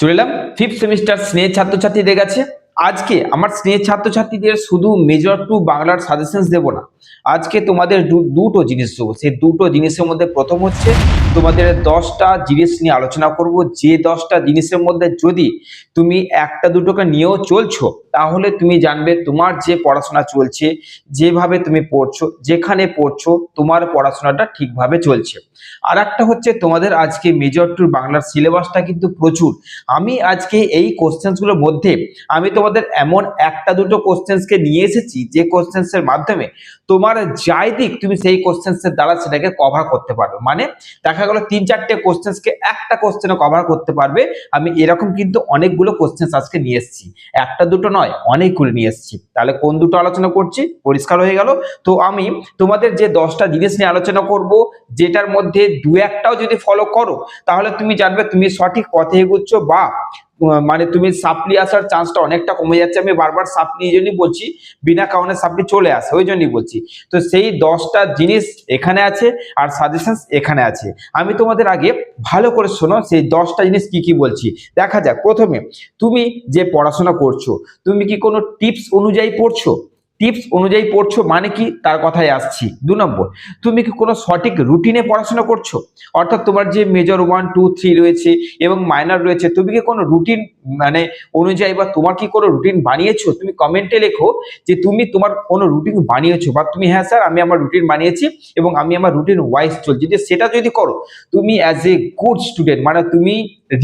চলে এলাম fifth semester স্নেহ ছাত্রছাত্রীদের কাছে। আজকে আমার স্নেহ ছাত্রছাত্রীদের শুধু মেজর টু বাংলার সাজেশনস দেব না। আজকে তোমাদের দুটো জিনিস দেবো। সেই দুটো জিনিসের মধ্যে প্রথম হচ্ছে, তোমাদের দশটা জিনিস নিয়ে আলোচনা করব। যে দশটা জিনিসের মধ্যে যদি তুমি একটা দুটোকে নিয়েও চলছো, তাহলে তুমি জানবে তোমার যে পড়াশোনা চলছে, যেভাবে তুমি পড়ছো, যেখানে পড়ছো, তোমার পড়াশোনাটা ঠিকভাবে চলছে। আর একটা হচ্ছে তোমাদের আজকে মেজর টু বাংলার সিলেবাসটা কিন্তু প্রচুর। আমি আজকে এই কোশ্চেন্সগুলোর মধ্যে, আমি তোমাদের এমন একটা দুটো কোশ্চেন্সকে নিয়ে এসেছি যে কোশ্চেন্সের মাধ্যমে তোমার যাই দিক তুমি সেই কোশ্চেন্সের দ্বারা সেটাকে কভার করতে পারবে। মানে দেখা গেল তিন চারটে কোশ্চেন্সকে একটা কোশ্চেনে কভার করতে পারবে। আমি এরকম কিন্তু অনেকগুলো কোশ্চেন্স আজকে নিয়ে এসেছি। একটা দুটো নয়, অনেকগুলো নিয়ে এসেছি। তাহলে কোন দুটো আলোচনা করছি? পরিষ্কার হয়ে গেল। তো আমি তোমাদের যে দশটা জিনিস নিয়ে আলোচনা করব, যেটার মধ্যে দু একটাও যদি ফলো করো, তাহলে তুমি জানবে তুমি সঠিক পথে এগুচ্ছ বা মানে তুমি সাপ্লি আসার চান্সটা অনেকটা কমে যাচ্ছে। আমি বারবার সাপ্লি এই জন্যই বলছি, বিনা কারণে সাপ্লি চলে আসে, ওই জন্যই বলছি। তো সেই দশটা জিনিস এখানে আছে আর সাজেশন এখানে আছে। আমি তোমাদের আগে ভালো করে শোনো, সেই দশটা জিনিস কি কি বলছি। দেখা যাক, প্রথমে তুমি যে পড়াশোনা করছ, তুমি কি কোনো টিপস অনুযায়ী পড়ছো? টিপস অনুযায়ী পড়ছো মানে কি? তার কথায় আসছি। দু নম্বর, তুমি কি কোনো সঠিক রুটিনে পড়াশোনা করছ? অর্থাৎ তোমার যে মেজর ওয়ান টু থ্রি রয়েছে এবং মাইনার রয়েছে, তুমি কি কোনো রুটিন মানে অনুযায়ী বা তোমার কি কোনো রুটিন বানিয়েছো? তুমি কমেন্টে লেখো যে তুমি তোমার কোনো রুটিন বানিয়েছো বা তুমি হ্যাঁ স্যার আমি আমার রুটিন বানিয়েছি এবং আমি আমার রুটিন ওয়াইজ চলছি। যে সেটা যদি করো, তুমি অ্যাজ এ গুড স্টুডেন্ট মানে তুমি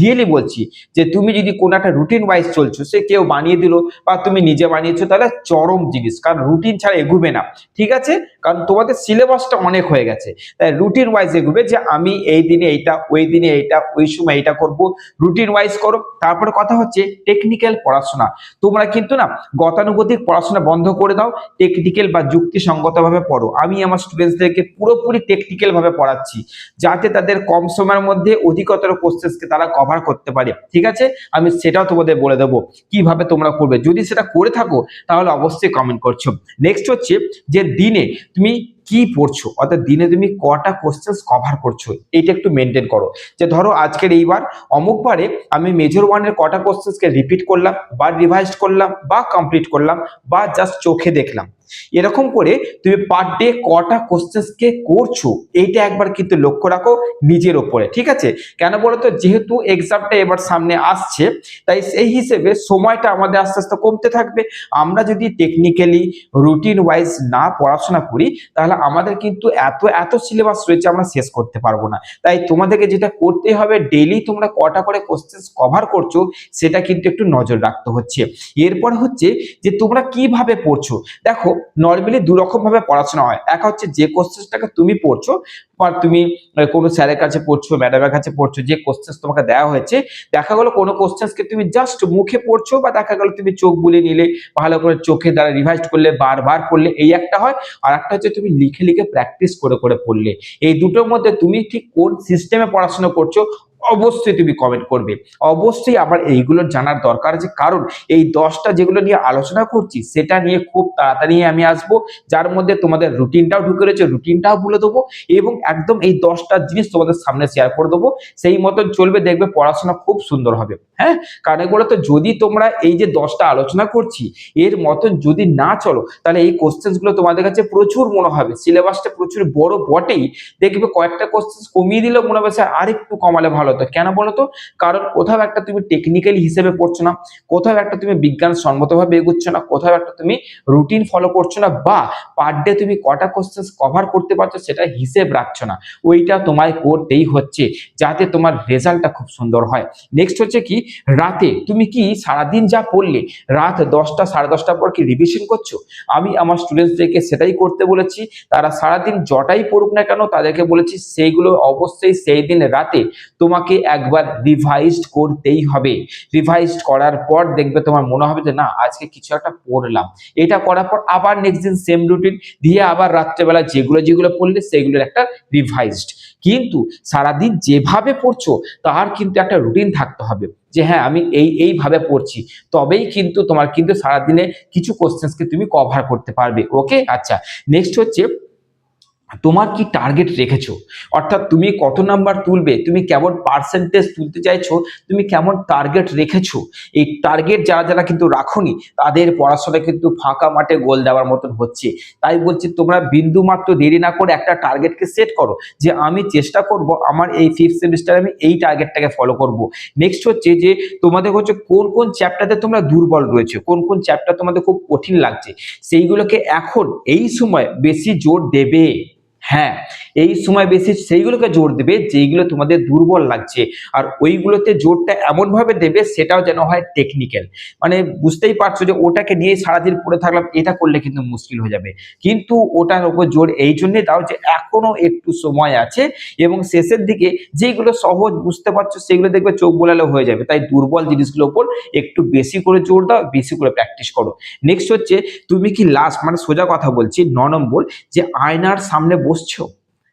রিয়েলি বলছি যে তুমি যদি কোনো একটা রুটিন ওয়াইজ চলছো, সে কেউ বানিয়ে দিল বা তুমি নিজে বানিয়েছো, তাহলে চরম জিনিস। কারণ রুটিন ছাড়া এগুবে না। ঠিক আছে? কারণ তোমাদের সিলেবাসটা অনেক হয়ে গেছে। তাই রুটিন ওয়াইজ এগুবে যে আমি এই দিনে এইটা, ওই দিনে এইটা, ওই সময় এইটা করব। রুটিন ওয়াইজ করো, তারপরে কথা হচ্ছে টেকনিক্যাল পড়াশোনা। তোমরা কিন্তু না গতানুগতিক পড়াশোনা বন্ধ করে দাও টেকনিক্যাল বা যুক্তিসঙ্গতভাবে পড়ো। আমি আমার স্টুডেন্টসদেরকে পুরোপুরি টেকনিক্যাল ভাবে পড়াচ্ছি, যাতে তাদের কম সময়ের মধ্যে অধিকতর কোশ্চেন্সকে তারা কভার করতে পারে। ঠিক আছে? আমি সেটাও তোমাদের বলে দেবো, কীভাবে তোমরা করবে। যদি সেটা করে থাকো, তাহলে অবশ্যই কমেন্ট করছ। নেক্সট হচ্ছে যে দিনে তুমি কি পড়ছো? অর্থাৎ দিনে তুমি কটা কোশ্চেন্স কভার করছ? এইটা একটু মেনটেন করো। যে ধরো আজকের এইবার অমুকবারে আমি মেজর ওয়ানের কটা কোশ্চেন্সকে রিপিট করলাম, বা রিভাইজ করলাম, বা কমপ্লিট করলাম, বা জাস্ট চোখে দেখলাম। এরকম করে তুমি পার ডে কটা কোশ্চেন্সকে করছ, এইটা একবার কিন্তু লক্ষ্য রাখো নিজের ওপরে, ঠিক আছে? কেন বলতো? যেহেতু এক্সামটা এবার সামনে আসছে, তাই সেই হিসেবে সময়টা আমাদের আস্তে আস্তে কমতে থাকবে। আমরা যদি টেকনিক্যালি রুটিন ওয়াইজ না পড়াশোনা করি, তাহলে আমাদের কিন্তু এত এত সিলেবাস রয়েছে আমরা শেষ করতে পারব না। তাই তোমাদেরকে যেটা করতে হবে ডেলি তোমরা কটা করে কোশ্চেন্স কভার করছ, সেটা কিন্তু একটু নজর রাখতে হচ্ছে। এরপর হচ্ছে যে তোমরা কীভাবে পড়ছো? দেখো নর্মালি দু রকম ভাবে পড়াশোনা হয়। এক হচ্ছে যে কোশ্চেন্সটাকে তুমি পড়ছো বা তুমি কোনো স্যারের কাছে পড়ছো ম্যাডামের কাছে পড়ছো, যে কোশ্চেন্স তোমাকে দেওয়া হয়েছে, দেখা গেলো কোনো কোশ্চেন্সকে তুমি জাস্ট মুখে পড়ছো বা দেখা গেলো তুমি চোখ বুলিয়ে নিলে, ভালো করে চোখে দ্বারা রিভাইজ করলে, বারবার পড়লে, এই একটা হয়। আর একটা হচ্ছে তুমি লিখে লিখে প্র্যাকটিস করে করে পড়লে। এই দুটোর মধ্যে তুমি ঠিক কোন সিস্টেমে পড়াশোনা করছ অবশ্যই তুমি কমেন্ট করবে। অবশ্যই আমার এইগুলো জানার দরকার আছে। কারণ এই দশটা যেগুলো নিয়ে আলোচনা করছি, সেটা নিয়ে খুব তাড়াতাড়ি আমি আসব। যার মধ্যে তোমাদের রুটিনটাও ঢুকে রয়েছে রুটিনটাও বলে দেবো এবং একদম এই দশটা জিনিস তোমাদের সামনে শেয়ার করে দেবো। সেই মতন চলবে, দেখবে পড়াশোনা খুব সুন্দর হবে। হ্যাঁ? কারণ এগুলো তো যদি তোমরা এই যে দশটা আলোচনা করছি, এর মতন যদি না চলো, তাহলে এই কোশ্চেন্সগুলো তোমাদের কাছে প্রচুর মনে হবে। সিলেবাসটা প্রচুর বড় বটেই। দেখবে কয়েকটা কোশ্চেন্স কমিয়ে দিলেও মনে হবে, স্যার, আরেকটু কমালে ভালো হতো কেন বলো তো কারণ কোথাও একটা তুমি টেকনিক্যালি হিসেবে পড়ছো না, কোথাও একটা তুমি বিজ্ঞান সম্মতভাবে এগুচ্ছ না, কোথাও একটা তুমি রুটিন ফলো করছ না, বা পার ডে তুমি কটা কোশ্চেন্স কভার করতে পারছ সেটা হিসেব রাখছো না। ওইটা তোমায় করতেই হচ্ছে, যাতে তোমার রেজাল্টটা খুব সুন্দর হয়। নেক্সট হচ্ছে কি, রাতে তুমি কি সারাদিন যা পড়লে, রাত দশটা, সাড়ে দশটার পর কি রিভিশন করছ? আমি আমার স্টুডেন্টসদেরকে সেটাই করতে বলেছি, তারা সারাদিন যটাই পড়ুক না কেন, তাদেরকে বলেছি, সেইগুলো অবশ্যই সেই দিন রাতে তোমাকে একবার রিভাইজড করতেই হবে। রিভাইজড করার পর দেখবে তোমার মনে হবে যে, না, আজকে কিছু একটা পড়লাম। এটা করার পর আবার নেক্সট দিন সেম রুটিন দিয়ে আবার রাত্রেবেলা যেগুলো যেগুলো পড়লে সেগুলোর একটা রিভাইজড কিন্তু সারাদিন যেভাবে পড়ছো, তার কিন্তু একটা রুটিন থাকতে হবে যে হ্যাঁ আমি এই, এইভাবে পড়ছি। তবেই কিন্তু তোমার কিন্তু সারাদিনে কিছু কোশ্চেন্সকে তুমি কভার করতে পারবে। ওকে আচ্ছা নেক্সট হচ্ছে তোমার কি টার্গেট রেখেছো? অর্থাৎ তুমি কত নাম্বার তুলবে? তুমি কেমন পার্সেন্টেজ তুলতে চাইছো? তুমি কেমন টার্গেট রেখেছো? এই টার্গেট যারা যারা কিন্তু রাখোনি, তাদের পড়াশোনা কিন্তু ফাঁকা মাঠে গোল দেওয়ার মতন হচ্ছে। তাই বলছি, তোমরা বিন্দু মাত্র দেরি না করে একটা টার্গেটকে সেট করো, যে আমি চেষ্টা করব আমার এই ফিফথ সেমিস্টারে আমি এই টার্গেটটাকে ফলো করব। নেক্সট হচ্ছে যে, তোমাদের হচ্ছে কোন কোন চ্যাপ্টারে তোমরা দুর্বল রয়েছে? কোন কোন চ্যাপ্টার তোমাদের খুব কঠিন লাগছে? সেইগুলোকে এখন এই সময় বেশি জোর দেবে। হ্যাঁ এই সময় বেশি সেইগুলোকে জোর দেবে যেইগুলো তোমাদের দুর্বল লাগছে। আর ওইগুলোতে জোরটা এমন ভাবে দেবে সেটাও যেন হয় টেকনিক্যাল মানে বুঝতেই পারছ যে ওটাকে নিয়ে সারাদিন পড়ে থাকলাম, এটা করলে কিন্তু মুশকিল হয়ে যাবে। কিন্তু ওটার উপর জোর এই জন্যই দাও যে এখনও একটু সময় আছে এবং শেষের দিকে যেগুলো সহজ বুঝতে পারছ সেগুলো দেখবে চোখ বোলালে হয়ে যাবে। তাই দুর্বল জিনিসগুলোর উপর একটু বেশি করে জোর দাও, বেশি করে প্র্যাকটিস করো। নেক্সট হচ্ছে, তুমি কি লাস্ট মানে সোজা কথা বলছি, ন নম্বর যে আয়নার সামনে পৌঁছো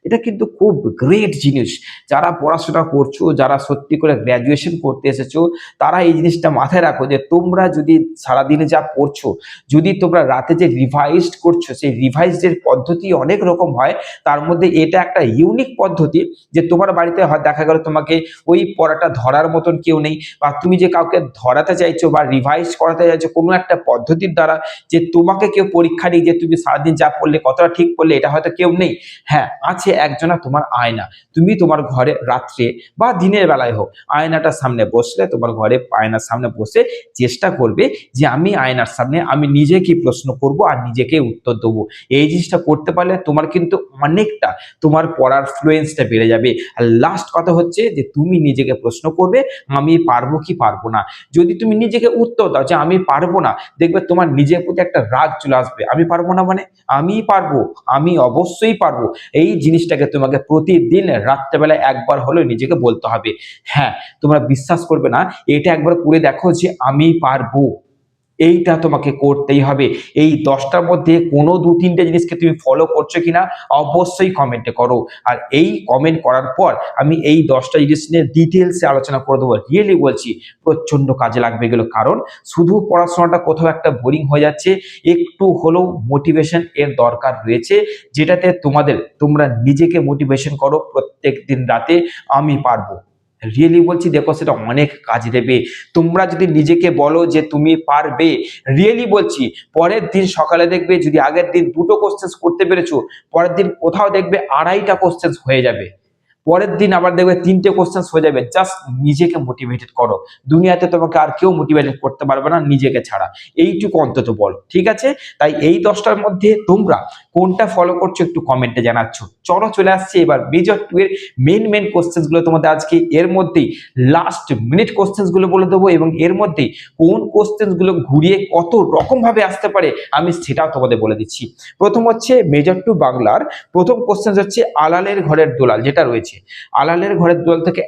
এটা কিন্তু খুব গ্রেট জিনিস। যারা পড়াশোনা করছ, যারা সত্যি করে গ্র্যাজুয়েশন করতে এসেছ, তারা এই জিনিসটা মাথায় রাখো যে তোমরা যদি সারাদিনে যা পড়ছো, যদি তোমরা রাতে যে রিভাইজড করছ, সেই রিভাইজডের পদ্ধতি অনেক রকম হয়, তার মধ্যে এটা একটা ইউনিক পদ্ধতি যে তোমার বাড়িতে দেখা গেল তোমাকে ওই পড়াটা ধরার মতন কেউ নেই বা তুমি যে কাউকে ধরাতে চাইছো বা রিভাইজ করাতে চাইছো, কোনো একটা পদ্ধতির দ্বারা যে তোমাকে কেউ পরীক্ষা নেই যে তুমি সারাদিন যা পড়লে কতটা ঠিক পড়লে, এটা হয়তো কেউ নেই। হ্যাঁ আছে একজনা তোমার আয়না। তুমি তোমার ঘরে রাত্রে বা দিনের বেলায় হোক, আয়নাটার সামনে বসলে তোমার ঘরে আয়নার সামনে বসে চেষ্টা করবে যে আমি আয়নার সামনে আমি নিজেকে প্রশ্ন করব আর নিজেকে উত্তর দেবো। এই জিনিসটা করতে পারলে তোমার কিন্তু অনেকটা তোমার পড়ার ফ্লুয়েন্সটা বেড়ে যাবে। আর লাস্ট কথা হচ্ছে যে তুমি নিজেকে প্রশ্ন করবে, আমি পারব কি পারব না? যদি তুমি নিজেকে উত্তর দাও যে আমি পারব না, দেখবে তোমার নিজের প্রতি একটা রাগ চলে আসবে। আমি পারব না মানে? আমি পারব, আমি অবশ্যই পারব। এই জিনিসটাকে তোমাকে প্রতিদিন রাত্রেবেলা একবার হলেও নিজেকে বলতে হবে। হ্যাঁ তোমরা বিশ্বাস করবে না, এটা একবার করে দেখো যে আমি পারব। এইটা তোমাকে করতেই হবে। এই দশটার মধ্যে কোনো দু, তিনটে জিনিসকে তুমি ফলো করছ কিনা, অবশ্যই কমেন্টে করো। আর এই কমেন্ট করার পর আমি এই দশটা জিনিস নিয়ে ডিটেলসে আলোচনা করে দেবো। রিয়েলি বলছি প্রচণ্ড কাজে লাগবে এগুলো। কারণ শুধু পড়াশোনাটা কোথাও একটা বোরিং হয়ে যাচ্ছে, একটু হলেও মোটিভেশন এর দরকার রয়েছে, যেটাতে তোমাদের, তোমরা নিজেকে মোটিভেশন করো প্রত্যেক দিন রাতে, আমি পারব। রিয়েলি বলছি, দেখো সেটা অনেক কাজ দেবে। তোমরা যদি নিজেকে বলো যে তুমি পারবে রিয়েলি বলছি, পরের দিন সকালে দেখবে যদি আগের দিন দুটো কোশ্চেন্স করতে পেরেছ, পরের দিন কোথাও দেখবে আড়াইটা কোশ্চেন্স হয়ে যাবে। পরের দিন আবার দেখবে তিনটে কোশ্চেন্স হয়ে যাবে। জাস্ট নিজেকে মোটিভেটেড করো। দুনিয়াতে তোমাকে আর কেউ মোটিভেটেড করতে পারবে না, নিজেকে ছাড়া। এইটুকু অন্তত বলো, ঠিক আছে? তাই এই দশটার মধ্যে তোমরা কোনটা ফলো করছ একটু কমেন্টে জানাচ্ছ। চলো চলে আসছে এবার মেজর টু এর মেন মেন কোশ্চেন্সগুলো তোমাদের আজকে। এর মধ্যেই লাস্ট মিনিট কোশ্চেন্সগুলো বলে দেবো এবং এর মধ্যেই কোন কোশ্চেন্সগুলো ঘুরিয়ে কত রকম ভাবে আসতে পারে আমি সেটাও তোমাদের বলে দিচ্ছি। প্রথম হচ্ছে মেজর টু বাংলার প্রথম কোশ্চেন হচ্ছে আলালের ঘরের দোলাল, যেটা রয়েছে। আলালের ঘরের দোয়াল থেকে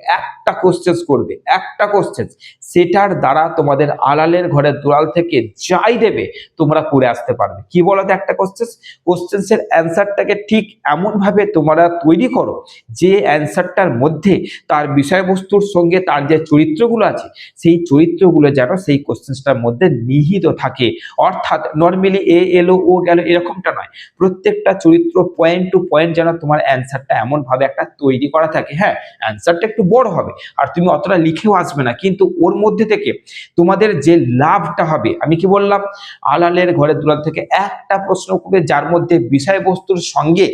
একটা কোশ্চেন করবে, একটা কোশ্চেন সেটার দ্বারা তোমাদের আলালের ঘরের দোলাল থেকে যাই দেবে, তোমরা করে আসতে পারবে। কি বলতো একটা কোশ্চেন কোশ্চেন্সের অ্যান্সারটাকে ঠিক এমন ভাবে তোমরা তৈরি করো, যে অ্যান্সারটার মধ্যে তার বিষয়বস্তুর সঙ্গে তার যে চরিত্রগুলো আছে, সেই চরিত্রগুলো যেন সেই কোশ্চেন্সটার মধ্যে নিহিত থাকে। অর্থাৎ নর্মালি এ এলো ও গেল এরকমটা নয়। প্রত্যেকটা চরিত্র পয়েন্ট টু পয়েন্ট যেন তোমার অ্যান্সারটা এমন ভাবে একটা তৈরি করা থাকে। হ্যাঁ অ্যান্সারটা একটু বড় হবে। আর তুমি অতটা লিখেও আসবে না। কিন্তু ওর মধ্যে থেকে তোমাদের যে লাভটা হবে, আমি কি বললাম? আলালের ঘরে দুলাল থেকে একটা প্রশ্ন করবে যার মধ্যে বিষয়বস্তুর সঙ্গে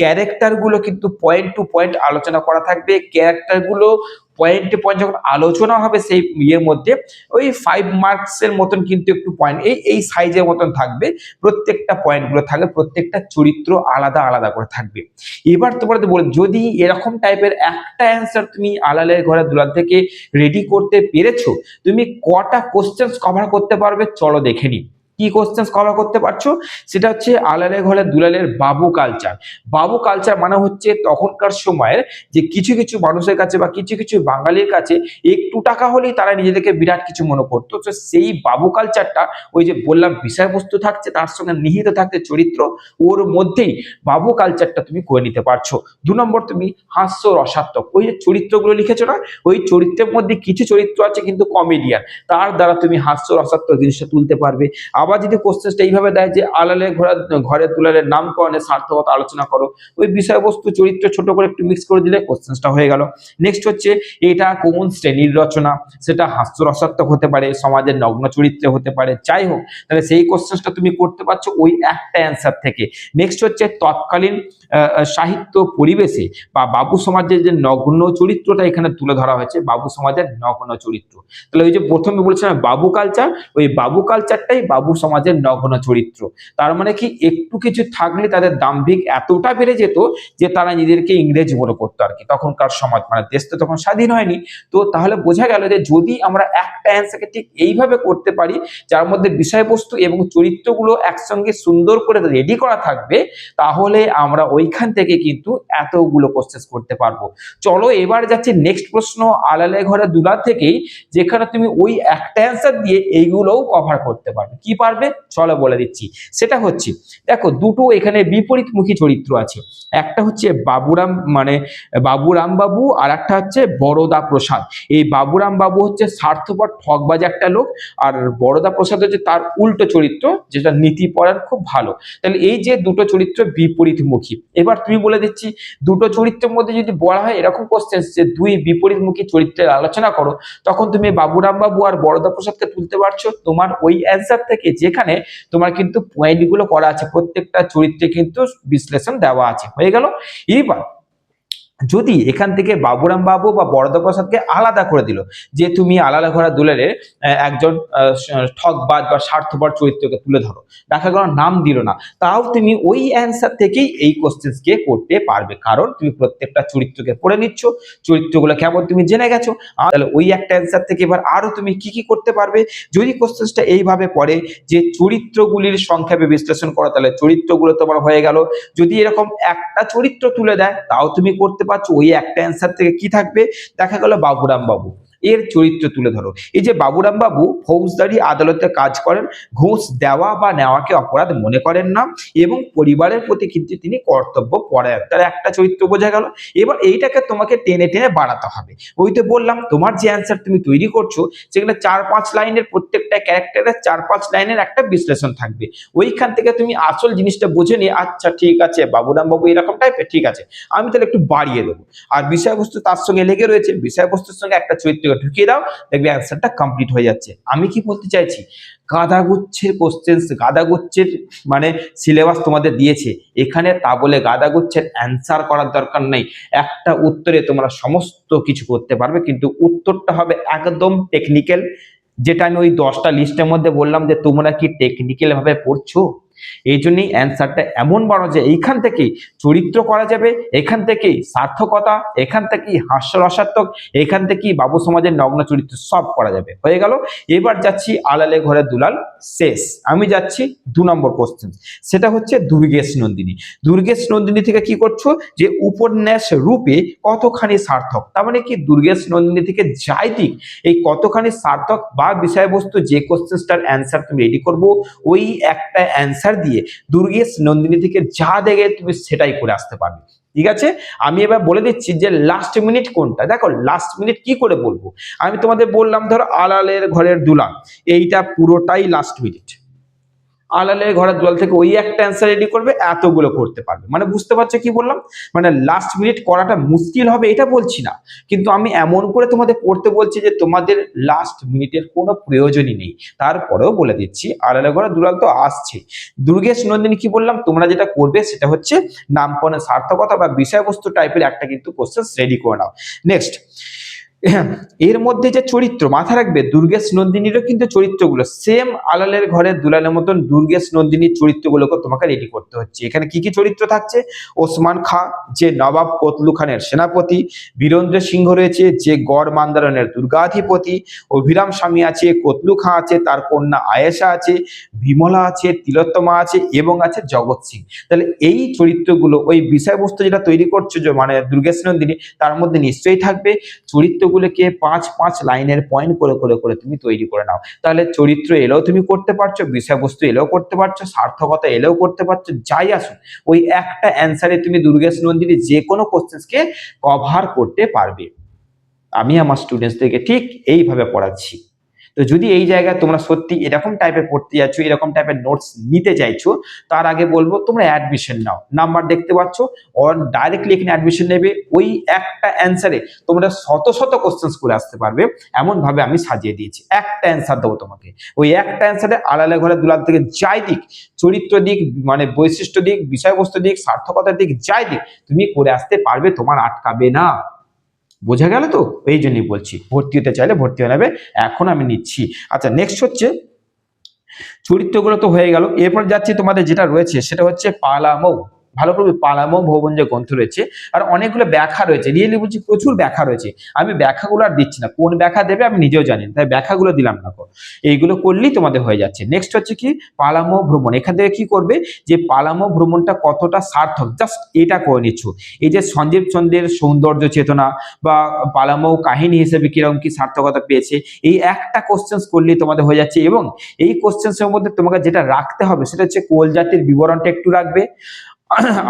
ক্যারেক্টারগুলো কিন্তু পয়েন্ট টু পয়েন্ট আলোচনা করা থাকবে। ক্যারেক্টারগুলো পয়েন্টে পয়েন্ট যখন আলোচনা হবে সেই ইয়ের মধ্যে, ওই ফাইভ মার্কসের মতন কিন্তু একটু পয়েন্ট এই এই সাইজের মতন থাকবে, প্রত্যেকটা পয়েন্টগুলো থাকবে, প্রত্যেকটা চরিত্র আলাদা আলাদা করে থাকবে। এবার তোমাদের বল, যদি এরকম টাইপের একটা অ্যান্সার তুমি আলালের ঘরে দুলাল থেকে রেডি করতে পেরেছ, তুমি কটা কোশ্চেন্স কভার করতে পারবে, চলো দেখে নিই। কি কোশ্চেন্স কভার করতে পারছ? সেটা হচ্ছে আলালের ঘরে দুলালের বাবু কালচার বাবু কালচার মানে হচ্ছে তখনকার সময়ের যে কিছু কিছু মানুষের কাছে বা কিছু কিছু বাঙালির কাছে একটু টাকা হলেই তারা নিজেদেরকে বিরাট কিছু মনে করতো। তো সেই বাবু কালচারটা ওই যে বললাম বিষয়বস্তু থাকছে, তার সঙ্গে নিহিত থাকছে চরিত্র, ওর মধ্যেই বাবু কালচারটা তুমি করে নিতে পারছ। দু নম্বর তুমি হাস্য রসাত্মক। ওই যে চরিত্রগুলো লিখেছো না, ওই চরিত্রের মধ্যে কিছু চরিত্র আছে কিন্তু কমেডিয়ান তার দ্বারা তুমি হাস্য রসাত্মক জিনিসটা তুলতে পারবে। আবার যদি কোশ্চেনটা এইভাবে দেয় যে আলালে ঘোরা ঘরের দুলালের নামকরণের সার্থকতা আলোচনা করো, ওই বিষয়বস্তু, চরিত্র ছোট করে একটু মিক্স করে দিলে কোশ্চেনটা হয়ে গেল। নেক্সট হচ্ছে, এটা কোন শ্রেণির রচনা, সেটা হাস্যরসাত্মক হতে পারে, সমাজের নগ্ন চরিত্রে হতে পারে, যাই হোক, তাহলে সেই কোশ্চেনটা তুমি করতে পারছ ওই একটা অ্যান্সার থেকে। নেক্সট হচ্ছে, তৎকালীন সাহিত্য পরিবেশে বা বাবু সমাজের যে নগ্ন চরিত্রটা এখানে তুলে ধরা হয়েছে, বাবু সমাজের নগ্ন চরিত্র। তাহলে ওই যে প্রথমে বলছিলাম বাবু কালচার ওই বাবু কালচারটাই বাবু সমাজের নগ্ন চরিত্র। তার মানে কি, একটু কিছু থাকলে তাদের দাম্ভিক এতটা বেড়ে যেত যে তারা নিজেদেরকে ইংরেজ মনে করতো আর কি। তখনকার সমাজ মানে দেশ তো তখন স্বাধীন হয়নি। তো তাহলে বোঝা গেল যে যদি আমরা একটা অ্যান্সারকে ঠিক এইভাবে করতে পারি, যার মধ্যে বিষয়বস্তু এবং চরিত্রগুলো একসঙ্গে সুন্দর করে রেডি করা থাকবে, তাহলে আমরা ওইখান থেকে কিন্তু এতগুলো কোশ্চেস করতে পারব। চলো এবার যাচ্ছি নেক্সট প্রশ্ন আলালে ঘরে দুলা থেকেই, যেখানে তুমি ওই একটা অ্যান্সার দিয়ে এইগুলোও কভার করতে পারবে। কি পারবে? চলো বলে দিচ্ছি। সেটা হচ্ছে, দেখো দুটো এখানে বিপরীতমুখী চরিত্র আছে। একটা হচ্ছে বাবুরাম মানে বাবুরাম বাবু আর একটা হচ্ছে বড়দা প্রসাদ এই বাবুরাম বাবু হচ্ছে স্বার্থপর ঠকবাজ একটা লোক আর বড়দা প্রসাদ হচ্ছে তার উল্টো চরিত্র, যেটা নীতি পড়ার খুব ভালো। তাহলে এই যে দুটো চরিত্র বিপরীতমুখী, এবার তুমি বলে দিচ্ছি, দুটো চরিত্রের মধ্যে যদি বলা হয় এরকম কোশ্চেন যে দুই বিপরীতমুখী চরিত্রের আলোচনা করো, তখন তুমি বাবুরাম বাবু আর বড়দা প্রসাদকে তুলতে পারছ। তোমার ওই অ্যান্সার থেকে যেখানে তোমার কিন্তু পয়েন্টগুলো করা আছে, প্রত্যেকটা চরিত্রে কিন্তু বিশ্লেষণ দেওয়া আছে। হয়ে গেল? এবার যদি এখান থেকে বাবুরাম বাবু বা বরদা প্রসাদকে আলাদা করে দিল যে তুমি আলাদা ঘোড়া দুলারে একজন আহ, ঠকবাজ বা স্বার্থপর চরিত্রকে তুলে ধরো দেখা গেল নাম দিল না তাও তুমি ওই অ্যান্সার থেকেই এই কোশ্চেন্সকে করতে পারবে কারণ তুমি প্রত্যেকটা চরিত্রকে পড়ে নিচ্ছ চরিত্রগুলো কেমন তুমি জেনে গেছো তাহলে ওই একটা অ্যান্সার থেকে এবার আরও তুমি কি কি করতে পারবে যদি কোশ্চেন্সটা এইভাবে পড়ে যে চরিত্রগুলির সংক্ষেপে বিশ্লেষণ করো তাহলে চরিত্রগুলো তোমার হয়ে গেল যদি এরকম একটা চরিত্র তুলে দেয় তাও তুমি করতে পারছ ওই একটা অ্যান্সার থেকে কি থাকবে? দেখা গেল বাবুরাম বাবু। এর চরিত্র তুলে ধরো। এই যে বাবুরাম বাবু ফৌজদারি আদালতে কাজ করেন, ঘুষ দেওয়া বা নেওয়াকে অপরাধ মনে করেন না এবং পরিবারের প্রতি কিন্তু তিনি কর্তব্য পরায়ণ। তার একটা চরিত্র বোঝা গেল। এবার এইটাকে তোমাকে টেনে টেনে বাড়াতে হবে। ওই তো বললাম, তোমার যে অ্যান্সার তুমি তৈরি করছ, সেখানে চার পাঁচ লাইনের প্রত্যেকটা ক্যারেক্টারের চার পাঁচ লাইনের একটা বিশ্লেষণ থাকবে। ওইখান থেকে তুমি আসল জিনিসটা বুঝে নিয়ে আচ্ছা ঠিক আছে, বাবুরাম বাবু এরকম টাইপের ঠিক আছে। আমি তাহলে একটু বাড়িয়ে দেবো। আর বিষয়বস্তু তার সঙ্গে লেগে রয়েছে। বিষয়বস্তুর সঙ্গে একটা চরিত্রকে ঢুকিয়ে দাও, দেখবে অ্যান্সারটা কমপ্লিট হয়ে যাচ্ছে। আমি কি বলতে চাইছি? গাদাগুচ্ছের কোশ্চেন্স গাদাগুচ্ছের মানে সিলেবাস তোমাদের দিয়েছে। এখানে তা বলে গাদাগুচ্ছের অ্যান্সার করার দরকার নেই। একটা উত্তরে তোমরা সমস্ত কিছু করতে পারবে, কিন্তু উত্তরটা হবে একদম টেকনিক্যাল যেটা আমি ওই দশটা লিস্টের মধ্যে বললাম যে তোমরা কি টেকনিক্যাল ভাবে পড়ছো? এই জন্যই অ্যান্সারটা এমন বড় যে এইখান থেকেই চরিত্র করা যাবে, এখান থেকেই সার্থকতা, এখান থেকেই হাস্যরসাত্মক, এখান থেকেই বাবু সমাজের নগ্ন চরিত্র সব করা যাবে। হয়ে গেল। এবার যাচ্ছি আলালে ঘরে দুলাল, শেষ। আমি যাচ্ছি দু নম্বর কোশ্চেন সেটা হচ্ছে দুর্গেশ নন্দিনী। দুর্গেশ নন্দিনী থেকে কি করছ? যে উপন্যাস রূপে কতখানি সার্থক? তার মানে কি দুর্গেশ নন্দিনী থেকে যাই দিক, এই কতখানি সার্থক বা বিষয়বস্তু যে কোশ্চেনটার অ্যান্সার তুমি রেডি করব, ওই একটা অ্যান্সার দিয়ে দুর্গেশ নন্দিনী থেকে যা দেখে তুমি সেটাই করে আসতে পারবে। ঠিক আছে? আমি এবার বলে দিচ্ছি যে লাস্ট মিনিট কোনটা? দেখো লাস্ট মিনিট কি করে বলব? আমি তোমাদের বললাম ধরো আলালের ঘরের দুলা এইটা পুরোটাই লাস্ট মিনিট আলালের ঘরের দুলাল থেকে ওই একটা অ্যান্সার রেডি করবে, এতগুলো করতে পারবে। মানে বুঝতে পারছ কি বললাম? মানে লাস্ট মিনিট করাটা মুশকিল হবে এটা বলছি না। কিন্তু আমি এমন করে তোমাদের পড়তে বলছি যে তোমাদের লাস্ট মিনিটের কোনো প্রয়োজনই নেই। তারপরেও বলে দিচ্ছি আলালে ঘরে দুলাল তো আসছে। দুর্গেশ নন্দিনী কি বললাম? তোমরা যেটা করবে সেটা হচ্ছে নামকরণের সার্থকতা বা বিষয়বস্তু টাইপের একটা কিন্তু কোশ্চেন রেডি করে নাও। নেক্সট এর মধ্যে যে চরিত্র মাথা রাখবে দুর্গেশ নন্দিনীরও কিন্তু চরিত্রগুলো সেম আলালের ঘরের দুলালের মতন দুর্গেশ নন্দিনীর চরিত্রগুলোকে তোমাকে রেডি করতে হচ্ছে। এখানে কি কি চরিত্র থাকছে? ওসমান খা, যে নবাব কতলু খানের সেনাপতি, বীরেন্দ্র সিংহ রয়েছে, যে গড় মান্দারণের দুর্গাধিপতি, অভিরাম স্বামী আছে, কতলু খাঁ আছে, তার কন্যা আয়েশা আছে, বিমলা আছে, তিলোত্তমা আছে এবং আছে জগৎ সিং। তাহলে এই চরিত্রগুলো, ওই বিষয়বস্তু যেটা তৈরি করছ যে মানে দুর্গেশ নন্দিনী, তার মধ্যে নিশ্চয়ই থাকবে। চরিত্রগুলোকে পাঁচ পাঁচ লাইনের পয়েন্ট করে করে করে তুমি তৈরি করে নাও। তাহলে চরিত্র এলেও তুমি করতে পারছ, বিষয়বস্তু এলেও করতে পারছ, সার্থকতা এলেও করতে পারছ, যাই আসো ওই একটা অ্যান্সারে তুমি দুর্গেশ নন্দিনী যে কোনো কোশ্চেন্সকে কভার করতে পারবে। আমি আমার স্টুডেন্টসদেরকে ঠিক এইভাবে পড়াচ্ছি। তো যদি এই জায়গায় তোমরা সত্যি এরকম টাইপের পড়তে যাচ্ছ, এরকম টাইপের নোটস নিতে চাইছো, তার আগে বলব তোমরা অ্যাডমিশন নাও। নাম্বার দেখতে পাচ্ছ অন ডাইরেক্টলি এখানে অ্যাডমিশন নেবে, ওই একটা অ্যান্সারে তোমরা শত শত কোশ্চেন্স করে আসতে পারবে। এমন ভাবে আমি সাজিয়ে দিয়েছি। একটা অ্যান্সার দেবো তোমাকে। ওই একটা অ্যান্সারে আলাদা ঘরে দুলাল থেকে যাই দিক, চরিত্র দিক মানে বৈশিষ্ট্য দিক, বিষয়বস্তু দিক, সার্থকতার দিক, যাই দিক, তুমি করে আসতে পারবে, তোমার আটকাবে না। বোঝা গেল তো? এই জন্যই বলছি, ভর্তি হতে চাইলে ভর্তি হয়ে নেবে, এখন আমি নিচ্ছি। আচ্ছা নেক্সট হচ্ছে, চরিত্রগুলো তো হয়ে গেল। এরপর যাচ্ছি তোমাদের যেটা রয়েছে, সেটা হচ্ছে পালামৌ। ভালো করে পালামৌ ভবন যে গ্রন্থ রয়েছে। আর অনেকগুলো ব্যাখ্যা রয়েছে। রিয়েলি বলছি, প্রচুর ব্যাখ্যা রয়েছে। আমি ব্যাখ্যাগুলো আর দিচ্ছি না। কোন ব্যাখ্যা দেবে আমি নিজেও জানি তাই ব্যাখ্যাগুলো দিলাম না। এইগুলো করলেই তোমাদের হয়ে যাচ্ছে। নেক্সট হচ্ছে কি? পালামৌ ভ্রমণ। এখান থেকে কি করবে? যে পালামৌ ভ্রমণটা কতটা সার্থক? জাস্ট এটা করে নিচ্ছ। এই যে সঞ্জীব চন্দ্রের সৌন্দর্য চেতনা বা পালামৌ কাহিনী হিসেবে কীরকম কি সার্থকতা পেয়েছে, এই একটা কোশ্চেন্স করলেই তোমাদের হয়ে যাচ্ছে। এবং এই কোশ্চেন্সের মধ্যে তোমাকে যেটা রাখতে হবে, সেটা হচ্ছে কোল জাতির বিবরণটা একটু রাখবে।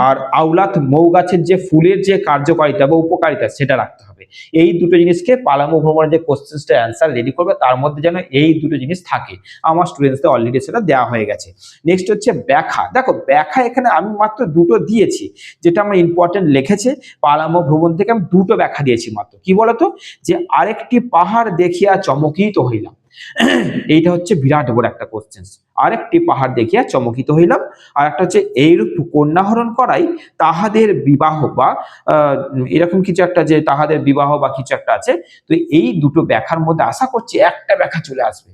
আর আউলাত মৌ গাছের যে ফুলের যে কার্যকারিতা বা উপকারিতা সেটা রাখতে হবে। এই দুটো জিনিসকে পালামো ভ্রমণের যে কোশ্চেন্সটা অ্যান্সার রেডি করবে, তার মধ্যে যেন এই দুটো জিনিস থাকে। আমার স্টুডেন্টসদের অলরেডি সেটা দেওয়া হয়ে গেছে। নেক্সট হচ্ছে ব্যাখ্যা। দেখো, ব্যাখ্যা এখানে আমি মাত্র দুটো দিয়েছি, যেটা আমার ইম্পর্টেন্ট লিখেছে। পালামো ভ্রমণ থেকে আমি দুটো ব্যাখ্যা দিয়েছি মাত্র। কি বলতো? যে আরেকটি পাহাড় দেখিয়া চমকিত হইলাম। এইটা হচ্ছে বিরাট বড় একটা কোশ্চেন আরেকটি পাহাড় দেখিয়া চমকিত হইলাম। আর একটা হচ্ছে, এইরূপ কন্যাহরণ করাই তাহাদের বিবাহ বা এরকম কিছু একটা যে তাহাদের বিবাহ বা কিছু একটা আছে। তো এই দুটো ব্যাখার মধ্যে আশা করছি একটা ব্যাখ্যা চলে আসবে।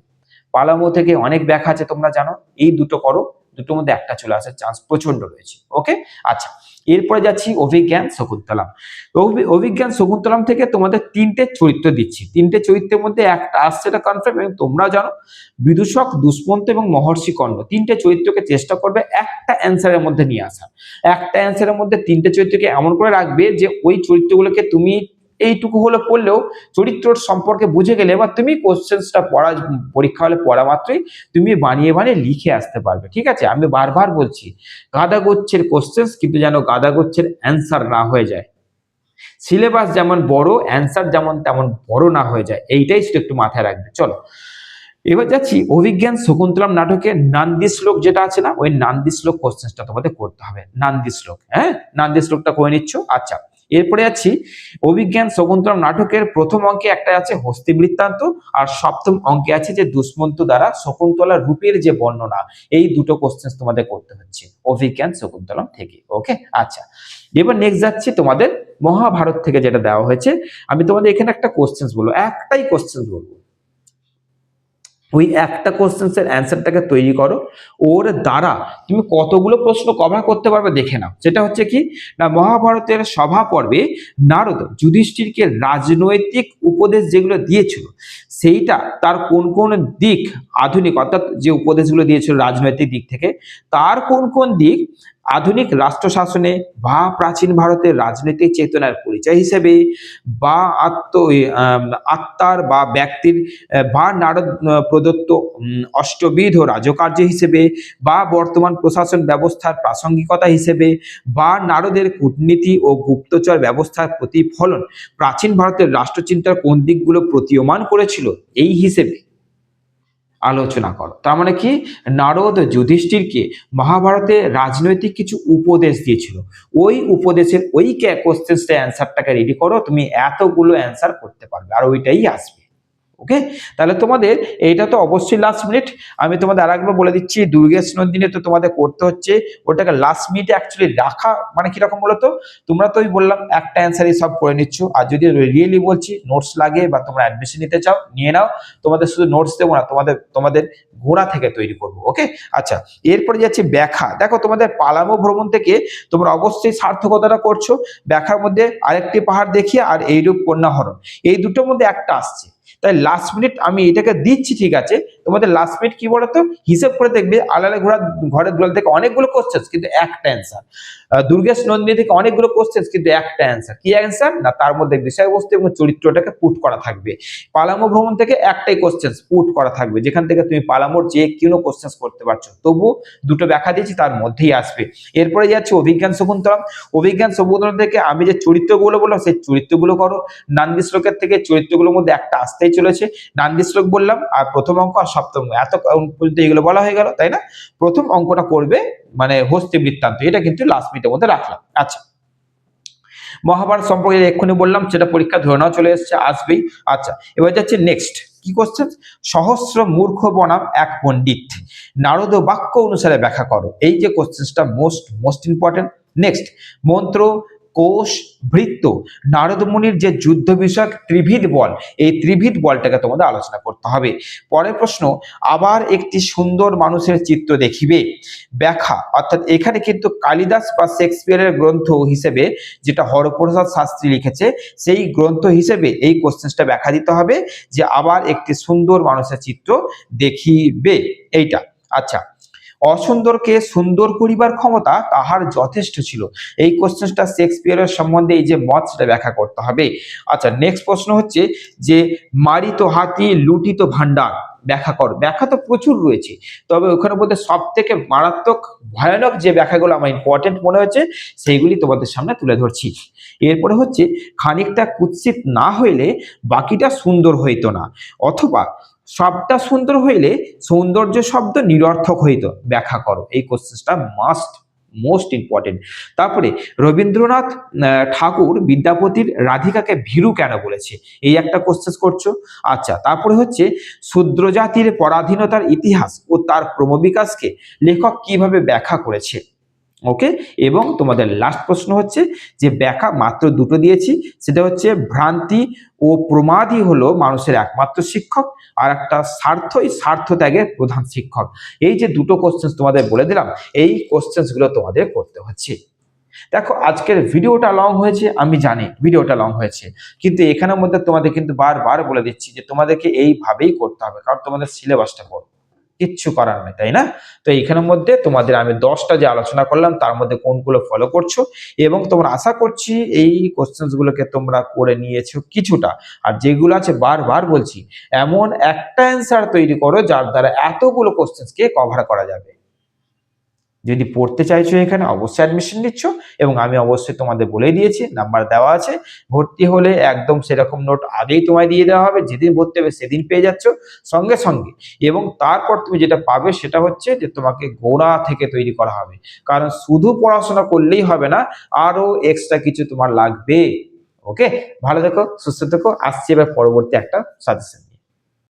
পালামো থেকে অনেক ব্যাখ্যা আছে, তোমরা জানো। এই দুটো করো, দুটোর মধ্যে একটা চলে আসার চান্স প্রচণ্ড রয়েছে। ওকে আচ্ছা। এরপরে যাচ্ছি অভিজ্ঞান শকুন্তলাম। অভিজ্ঞান শকুন্তলাম থেকে তোমাদের তিনটে চরিত্র দিচ্ছি। তিনটে চরিত্রের মধ্যে একটা আসছে এটা কনফার্ম এবং তোমরা জানো, বিদূষক, দুষ্মন্ত এবং মহর্ষি কর্ণ তিনটে চরিত্রকে চেষ্টা করবে একটা অ্যান্সারের মধ্যে নিয়ে আসার। একটা অ্যান্সারের মধ্যে তিনটে চরিত্রকে এমন করে রাখবে যে ওই চরিত্রগুলোকে তুমি এইটুকু হলে পড়লেও চরিত্র সম্পর্কে বুঝে গেলে বা তুমি কোশ্চেন্সটা পড়া, পরীক্ষা হলে পড়া মাত্রই তুমি বানিয়ে বানিয়ে লিখে আসতে পারবে, ঠিক আছে? আমি বারবার বলছি গাদা গোচ্ছের কোশ্চেন্স কিন্তু যেন গাদা গোচ্ছের অ্যান্সার না হয়ে যায়। সিলেবাস যেমন বড় অ্যান্সার যেমন তেমন বড় না হয়ে যায়, এইটাই শুধু একটু মাথায় রাখবে। চলো, এবার যাচ্ছি অভিজ্ঞান শকুন্তলাম নাটকে নান্দি শ্লোক যেটা আছে না, ওই নান্দি শ্লোক কোশ্চেন্সটা তোমাদের করতে হবে। নান্দি শ্লোক হ্যাঁ? নান্দি শ্লোকটা করে নিচ্ছ? আচ্ছা এরপরে আছি, অভিজ্ঞান শকুন্তলাম নাটকের প্রথম অঙ্কে একটা আছে হস্তি বৃত্তান্ত, আর সপ্তম অঙ্কে আছে যে দুষ্মন্ত দ্বারা শকুন্তলা রূপের যে বর্ণনা, এই দুটো কোশ্চেন তোমাদের করতে হচ্ছে, অভিজ্ঞান শকুন্তলম থেকে ওকে আচ্ছা এবার নেক্সট যাচ্ছি তোমাদের মহাভারত থেকে যেটা দেওয়া হয়েছে, আমি তোমাদের এখানে একটা কোশ্চেন্স বলব, একটাই কোশ্চেন্স বলব। ওই একটা কোশ্চেন্স এর অ্যান্সারটাকে তৈরি করো। ওর দ্বারা তুমি কতগুলো প্রশ্ন কভার করতে পারবে দেখে নাও। সেটা হচ্ছে কি? না, মহাভারতের সভা পর্বে নারদ যুধিষ্ঠিরকে রাজনৈতিক উপদেশ যেগুলো দিয়েছিল, সেইটা তার কোন কোন দিক আধুনিক অর্থাৎ যে উপদেশগুলো দিয়েছিল রাজনৈতিক দিক থেকে, তার কোন কোন দিক আধুনিক রাষ্ট্র শাসনে বা প্রাচীন ভারতের রাজনৈতিক চেতনার পরিচয় হিসেবে বা আত্ম আত্মার বা ব্যক্তির বা নারদ প্রদত্ত অষ্টবিধ রাজকার্য হিসেবে বা বর্তমান প্রশাসন ব্যবস্থার প্রাসঙ্গিকতা হিসেবে বা নারদের কূটনীতি ও গুপ্তচর ব্যবস্থার প্রতিফলন প্রাচীন ভারতের রাষ্ট্রচিন্তার কোন দিকগুলো প্রতীয়মান করেছিল, এই হিসেবে। আলোচনা করো। তার মানে কি? নারদ যুধিষ্ঠিরকে মহাভারতে রাজনৈতিক কিছু উপদেশ দিয়েছিল। ওই উপদেশের ওই কোশ্চেন্সটা অ্যান্সারটাকে রেডি করো, তুমি এতগুলো অ্যান্সার করতে পারবে, আর ওইটাই আসবে। ওকে তাহলে তোমাদের এইটা তো অবশ্যই লাস্ট মিনিট আমি তোমাদের আরেকবার বলে দিচ্ছি, দুর্গেশ নন্দিনী তো তোমাদের করতে হচ্ছে। ওটাকে লাস্ট মিনিটে অ্যাকচুয়ালি রাখা মানে কীরকম বলতো? তোমরা তো ওই বললাম, একটা অ্যান্সারই সব করে নিচ্ছ। আর যদি রিয়েলি বলছি নোটস লাগে বা তোমরা অ্যাডমিশন নিতে চাও, নিয়ে নাও। তোমাদের শুধু নোটস দেবো না, তোমাদের তোমাদের গোড়া থেকে তৈরি করব ওকে আচ্ছা এরপরে যাচ্ছে ব্যাখ্যা। দেখো, তোমাদের পালামো ভ্রমণ থেকে তোমরা অবশ্যই সার্থকতাটা করছ। ব্যাখ্যার মধ্যে আরেকটি পাহাড় দেখিয়ে আর এইরূপ কন্যাহরণ। এই দুটোর মধ্যে একটা আসছে। তাই লাস্ট মিনিট আমি এটাকে দিচ্ছি, ঠিক আছে? তোমাদের লাস্ট মিনিট কি বলতো? হিসেব করে দেখবে, আলাদা ঘোরা ঘরের দুয়াল থেকে অনেকগুলো কোশ্চেন কিন্তু একটা অ্যান্সার দুর্গেশ নন্দিনী থেকে অনেকগুলো কোশ্চেন কিন্তু একটা অ্যান্সার কি অ্যান্সার না, তার মধ্যে বিষয়বস্তু এবং চরিত্রটাকে পুট করা থাকবে। পালামো ভ্রমণ থেকে একটাই কোশ্চেন পুট করা থাকবে, যেখান থেকে তুমি পালামোর যে কোনো কোশ্চেন করতে পারছ। তবু দুটো ব্যাখ্যা দিয়েছি, তার মধ্যেই আসবে। এরপরে যাচ্ছে অভিজ্ঞান শকুন্তলম। অভিজ্ঞান শকুন্তলম থেকে আমি যে চরিত্রগুলো বললাম, সেই চরিত্রগুলো করো। নান্দি শ্লোকের থেকে চরিত্রগুলোর মধ্যে একটা আসতেই চলেছে। নান্দি শ্লোক বললাম, আর প্রথম অঙ্ক আর সপ্তম। এত পর্যন্ত এগুলো বলা হয়ে গেল, তাই না? প্রথম অঙ্কটা করবে মানে হস্তি বৃত্তান্ত, এটা কিন্তু লাস্ট মিনিটের মধ্যে রাখলাম। আচ্ছা। মহাভারত সম্পর্কে এক্ষুনি বললাম, সেটা পরীক্ষা ধরে নেওয়া চলে এসছে, আসবেই। আচ্ছা এবার যাচ্ছে নেক্সট কি কোশ্চেন সহস্র মূর্খ বনাম এক পণ্ডিত, নারদ বাক্য অনুসারে ব্যাখ্যা করো। এই যে কোশ্চেনটা মোস্ট মোস্ট ইম্পর্টেন্ট নেক্সট মন্ত্র কোষ বৃত্ত নারদ মুনির যে যুদ্ধ বিষয়ক ত্রিভিদ বল, এই ত্রিভিদ বলটাকে তোমাদের আলোচনা করতে হবে। পরের প্রশ্ন, আবার একটি সুন্দর মানুষের চিত্র দেখিবে। ব্যাখ্যা, অর্থাৎ এখানে কিন্তু কালিদাস বা শেক্সপিয়ারের গ্রন্থ হিসেবে যেটা হরপ্রসাদ শাস্ত্রী লিখেছে, সেই গ্রন্থ হিসেবে এই কোশ্চেনটা ব্যাখ্যা দিতে হবে যে আবার একটি সুন্দর মানুষের চিত্র দেখিবে। এইটা আচ্ছা। অসুন্দরকে সুন্দর করিবার ক্ষমতা তাহার যথেষ্ট ছিল। এই কোশ্চেনটা শেক্সপিয়ারের সম্বন্ধে এই যে মত, সেটা ব্যাখ্যা করতে হবে। আচ্ছা নেক্সট প্রশ্ন হচ্ছে যে, মারিত হাতি, লুটিত ভান্ডার ব্যাখ্যা কর। ব্যাখ্যা তো প্রচুর রয়েছে। তবে ওখানে মধ্যে সব থেকে মারাত্মক, ভয়ানক যে ব্যাখ্যাগুলো আমার ইম্পর্টেন্ট মনে হচ্ছে সেইগুলি তোমাদের সামনে তুলে ধরছি। এরপরে হচ্ছে, খানিকটা কুৎসিত না হইলে বাকিটা সুন্দর হইতো না। অথবা সবটা সুন্দর হইলে সৌন্দর্য শব্দ নিরর্থক হইত। ব্যাখ্যা করো। এই কোশ্চেনটা মাস্ট মোস্ট ইম্পর্টেন্ট তারপরে রবীন্দ্রনাথ ঠাকুর বিদ্যাপতির রাধিকাকে ভীরু কেন বলেছে? এই একটা কোশ্চেন করছ? আচ্ছা তারপরে হচ্ছে শূদ্র জাতির পরাধীনতার ইতিহাস ও তার ক্রমবিকাশকে লেখক কীভাবে ব্যাখ্যা করেছে? ওকে এবং তোমাদের লাস্ট প্রশ্ন হচ্ছে যে ব্যাখ্যা মাত্র দুটো দিয়েছি। সেটা হচ্ছে ভ্রান্তি ও প্রমাদই হলো মানুষের একমাত্র শিক্ষক আর একটা স্বার্থই স্বার্থ ত্যাগের প্রধান শিক্ষক। এই যে দুটো কোশ্চেন তোমাদের বলে দিলাম, এই কোশ্চেন্সগুলো তোমাদের করতে হচ্ছে। দেখো, আজকের ভিডিওটা লং হয়েছে, আমি জানি ভিডিওটা লং হয়েছে। কিন্তু এখানের মধ্যে তোমাদের কিন্তু বারবার বলে দিচ্ছি যে তোমাদেরকে এইভাবেই করতে হবে, কারণ তোমাদের সিলেবাসটা বড় কিচ্ছু করার নেই, তাই না? তো এইখানের মধ্যে তোমাদের আমি দশটা যে আলোচনা করলাম, তার মধ্যে কোনগুলো ফলো করছ? এবং তোমরা আশা করছি এই কোশ্চেন্সগুলোকে তোমরা করে নিয়েছো কিছুটা। আর যেগুলো আছে বারবার বলছি, এমন একটা অ্যান্সার তৈরি করো যার দ্বারা এতগুলো কোশ্চেন্সকে কভার করা যাবে। যদি পড়তে চাইছো এখানে অবশ্যই অ্যাডমিশন নিচ্ছ এবং আমি অবশ্যই তোমাদের বলে দিয়েছি নাম্বার দেওয়া আছে। ভর্তি হলে একদম সেরকম নোট আগেই তোমায় দিয়ে দেওয়া হবে, যেদিন ভর্তি হবে সেদিন পেয়ে যাচ্ছ সঙ্গে সঙ্গে। এবং তারপর তুমি যেটা পাবে সেটা হচ্ছে যে তোমাকে গোড়া থেকে তৈরি করা হবে। কারণ শুধু পড়াশোনা করলেই হবে না আরও এক্সট্রা কিছু তোমার লাগবে। ওকে ভালো থেকো, সুস্থ থেকো। আসছি এবার পরবর্তী একটা সাজেশন